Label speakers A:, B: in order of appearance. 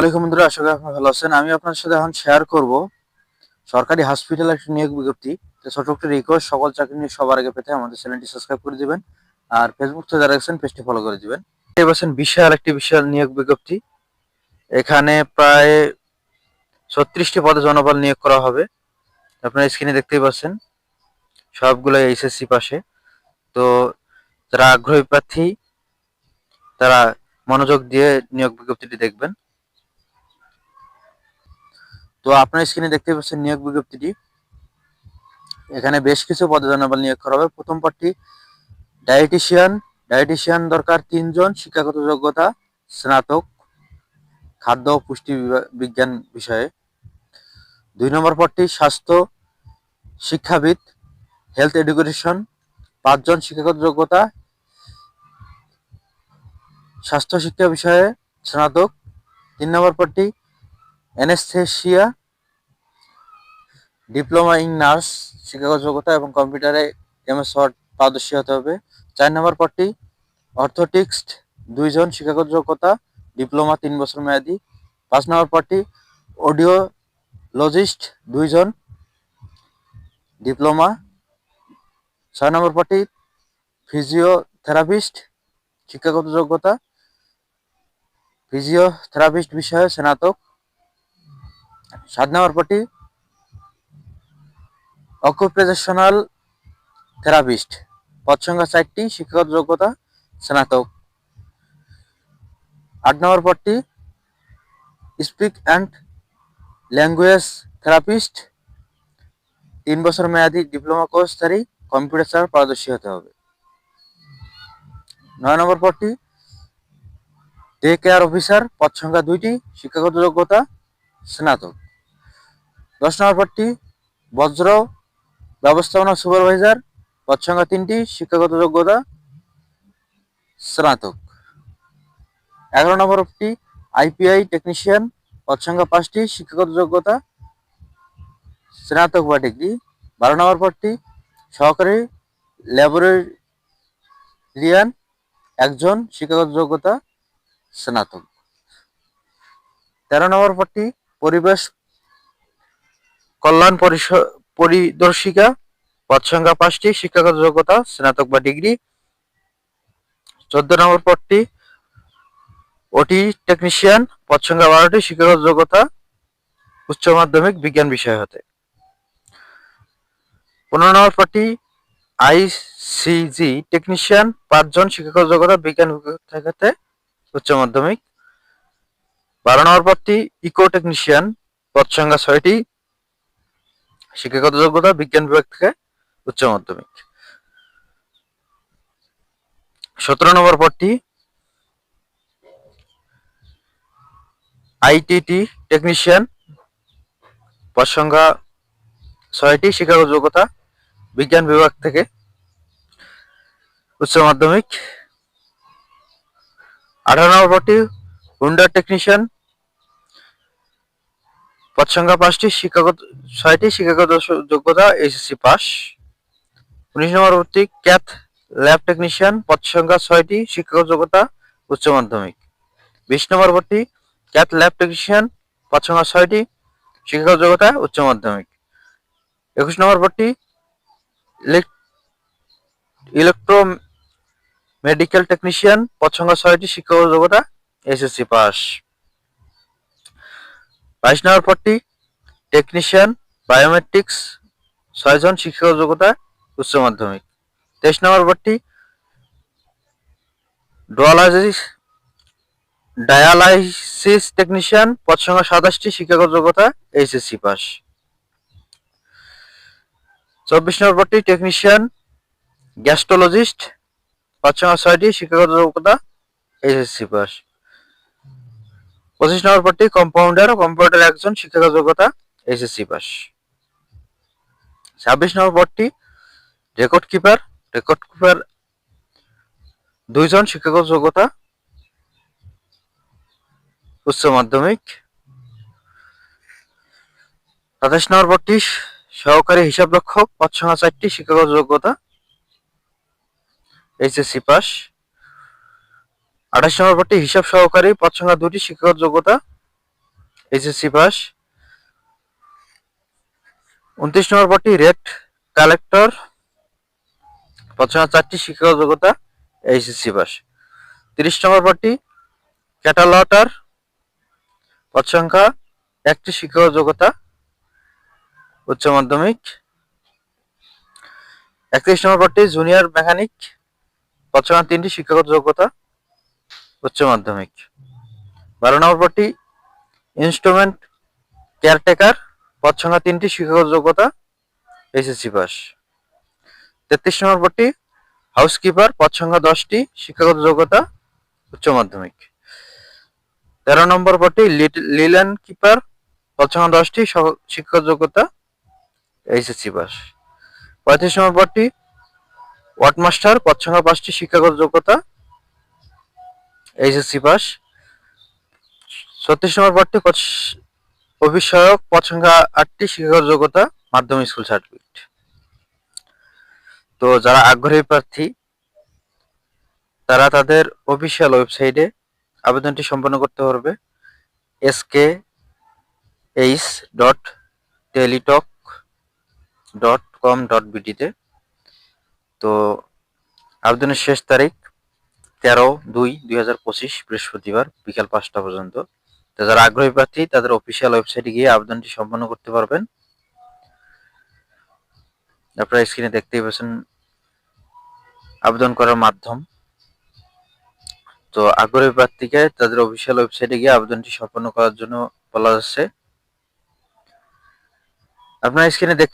A: ওয়ালাইকুম বন্ধুরা, আশা করি আপনারা ভালো আছেন। আমি আপনার সাথে এখন শেয়ার করব সরকারি হসপিটাল একটি নিয়োগ বিজ্ঞপ্তি। ছোট একটা রিকোয়েস্ট সকল চাকরি নিয়ে সবার আগে পেতে আমাদের চ্যানেলটি সাবস্ক্রাইব করে দিবেন আর ফেসবুক থেকে যারা আছেন পেজটি ফলো করে দিবেন। এই বিশাল একটি বিশাল নিয়োগ বিজ্ঞপ্তি। এখানে প্রায় ছত্রিশটি পদে জনবল নিয়োগ করা হবে। আপনারা স্ক্রিনে দেখতেই পাচ্ছেন, সবগুলো এইচএসসি পাশে। তো যারা আগ্রহী প্রার্থী, তারা মনোযোগ দিয়ে নিয়োগ বিজ্ঞপ্তিটি দেখবেন। তো আপনার স্ক্রিনে দেখতে পাচ্ছেন নিয়োগ বিজ্ঞপ্তিটি। এখানে বেশ কিছু পদে জনবল নিয়োগ করা হবে। প্রথম পার্টি ডায়েটিশিয়ান ডায়েটিশিয়ান দরকার তিনজন, শিক্ষাগত যোগ্যতা স্নাতক, খাদ্য পুষ্টি বিজ্ঞান বিষয়ে। দুই নম্বর পদটি স্বাস্থ্য, শিক্ষাবিদ হেলথ এডুকেশন পাঁচজন শিক্ষাগত যোগ্যতা, স্বাস্থ্য শিক্ষা বিষয়ে স্নাতক। তিন নম্বর পদটি অ্যানেস্থেশিয়া ডিপ্লোমা ইন নার্স শিক্ষাগত যোগ্যতা এবং কম্পিউটারে এমএস ওয়ার্ড পারদর্শী হতে হবে। চার নম্বর পদটি অর্থোটিক্সড দুইজন শিক্ষাগত যোগ্যতা ডিপ্লোমা তিন বছর মেয়াদি। পাঁচ নম্বর পদটি অডিও লজিস্ট দুইজন ডিপ্লোমা ছয় নম্বর পদটি ফিজিওথেরাপিস্ট শিক্ষাগত যোগ্যতা ফিজিওথেরাপিস্ট বিষয়ে স্নাতক। সাত নম্বর পদটি অকুপেশনাল থেরাপিস্ট পদ সংখ্যা চারটি, শিক্ষাগত যোগ্যতা স্নাতক। আট নম্বর পদটি স্পিক অ্যান্ড ল্যাঙ্গুয়েজ থেরাপিস্ট তিন বছর মেয়াদী ডিপ্লোমা কোর্সধারী কম্পিউটার পারদর্শী হতে হবে। নয় নম্বর পদটি ডে কেয়ার অফিসার পদ সংখ্যা দুইটি, শিক্ষাগত যোগ্যতা স্নাতক। দশ নম্বর পদটি, বজ্র ব্যবস্থাপনা সুপারভাইজার, পদ সংখ্যা তিনটি, শিক্ষাগত যোগ্যতা স্নাতক। এগারো নম্বরটি আইপিআই টেকনিশিয়ান, পদ সংখ্যা পাঁচটি, শিক্ষাগত যোগ্যতা স্নাতক বা ডিগ্রি। বারো নম্বর পদটি, সহকারী ল্যাবরেরিয়ান একজন শিক্ষাগত যোগ্যতা স্নাতক। তেরো নম্বর পদটি পরিবেশ কল্যাণ পরিদর্শিকা পদ সংখ্যা পাঁচটি, শিক্ষাগত যোগ্যতা, স্নাতক বা ডিগ্রি। চোদ্দ নম্বর পদটি, ওটি টেকনিশিয়ান পদ সংখ্যা বারোটি, শিক্ষাগত যোগ্যতা, উচ্চ মাধ্যমিক, বিজ্ঞান বিষয় হতে। পনেরো নম্বর পদটি আইসিজি টেকনিশিয়ান পাঁচজন, শিক্ষাগত যোগ্যতা, বিজ্ঞান থেকে উচ্চ মাধ্যমিক বারো নম্বর পদটি ইকো টেকনিশিয়ান পদ সংখ্যা ছয়টি, শিক্ষাগত যোগ্যতা বিজ্ঞান বিভাগ থেকে উচ্চ মাধ্যমিক। সতেরো নম্বর পদটি আইটিটি টেকনিশিয়ান পদ সংখ্যা ছয়টি, শিক্ষাগত যোগ্যতা বিজ্ঞান বিভাগ থেকে উচ্চ মাধ্যমিক। আঠারো নম্বর পদটি হুন্ডার টেকনিশিয়ান পদ সংখ্যা পাঁচটি, শিক্ষাগত ছয়টি, শিক্ষাগত যোগ্যতা এইচএসসি পাস। উনিশ নম্বর ভর্তি ক্যাথ ল্যাব টেকনিশিয়ান পদ সংখ্যা ছয়টি, শিক্ষাগত যোগ্যতা উচ্চ মাধ্যমিক। বিশ নম্বর পদটি ক্যাথ ল্যাব টেকনিশিয়ান পদ সংখ্যা ছয়টি, শিক্ষাগত যোগ্যতা উচ্চ মাধ্যমিক। একুশ নম্বর পদটি ইলেকট্রো মেডিকেল টেকনিশিয়ান পদ সংখ্যা ছয়টি, শিক্ষাগত যোগ্যতা এসএসসি পাস বাইশ নম্বর পদটি টেকনিশিয়ান বায়োমেট্রিক্স ছয়জন শিক্ষাগত যোগ্যতা, উচ্চ মাধ্যমিক। তেইশ নম্বর পদটি ডোয়ালাইসিস ডায়ালাইসিস টেকনিশিয়ান পদ সংখ্যা সাতাশটি শিক্ষাগত যোগ্যতা এইচএসসি পাস চব্বিশ নম্বর পদটি টেকনিশিয়ান গ্যাস্ট্রোলজিস্ট পদ সংখ্যা ছয়টি শিক্ষাগত যোগ্যতা এইচএসসি পাস পঁচিশ নম্বর পদটি কম্পাউন্ডার কম্পাউন্ডার একজন শিক্ষাগত যোগ্যতা এইচএসসি পাস ছাব্বিশ নম্বর পদটি রেকর্ড কিপার রেকর্ড কিপার দুইজন শিক্ষাগত যোগ্যতা উচ্চ মাধ্যমিক। সাতাশ নম্বর পদটি সহকারী হিসাব রক্ষক পদ সংখ্যা চারটি, শিক্ষাগত যোগ্যতা এইচএসসি পাস আঠাশ নম্বর পদটি হিসাব সহকারী পদ সংখ্যা দুটি, শিক্ষাগত যোগ্যতা এইচএসসি পাস উনত্রিশ নম্বর পদটি রেট কালেক্টর পদ সংখ্যা চারটি, শিক্ষাগত যোগ্যতা এইচএসসি পাস তিরিশ নম্বর পদটি ক্যাটালটার পদ সংখ্যা একটি, শিক্ষাগত যোগ্যতা, উচ্চ মাধ্যমিক. একত্রিশ নম্বর পদটি জুনিয়র মেকানিক পদ সংখ্যা তিনটি, শিক্ষাগত যোগ্যতা উচ্চ মাধ্যমিক। বারো নম্বর পদটি ইনস্ট্রুমেন্ট কেয়ারটেকার পদ তিনটি, শিক্ষাগত যোগ্যতা এসএসসি পাস তেত্রিশ নম্বর পদটি হাউসকিপার পদ দশটি, শিক্ষাগত যোগ্যতা, উচ্চ মাধ্যমিক। তেরো নম্বর পদটি লিলেন কিপার পদ সংখ্যা দশটি শিক্ষাগত যোগ্যতা এইচএসসি পাস পঁয়ত্রিশ নম্বর পদটি ওয়ার্ডমাস্টার পদ সংখ্যা পাঁচটি, শিক্ষাগত যোগ্যতা এইচএসসি পাস ছত্রিশ নম্বর পদটি পদ- অফিস সহায়ক সংখ্যা আটটি শিক্ষাগত যোগ্যতা মাধ্যমিক স্কুল সার্টিফিকেট তো যারা আগ্রহী প্রার্থী, তারা তাদের অফিসিয়াল ওয়েবসাইটে আবেদনটি সম্পন্ন করতে পারবে। S K H dot Teletalk dot com dot বিটিতে তো আবেদনের শেষ তারিখ তেরো দুই দুই বৃহস্পতিবার বিকাল পাঁচটা পর্যন্ত। তো যারা আগ্রহী প্রার্থী, তাদের অফিসিয়াল ওয়েবসাইটে গিয়ে আবেদনটি সম্পন্ন করতে পারবেন। আপনারা স্ক্রিনে দেখতেই পাচ্ছেন আবেদন করার মাধ্যম। তো আগ্রহী প্রার্থীকে তাদের অফিসিয়াল ওয়েবসাইটে গিয়ে আবেদনটি সম্পন্ন করার জন্য বলা যাচ্ছে আপনারা স্ক্রিনে দেখতে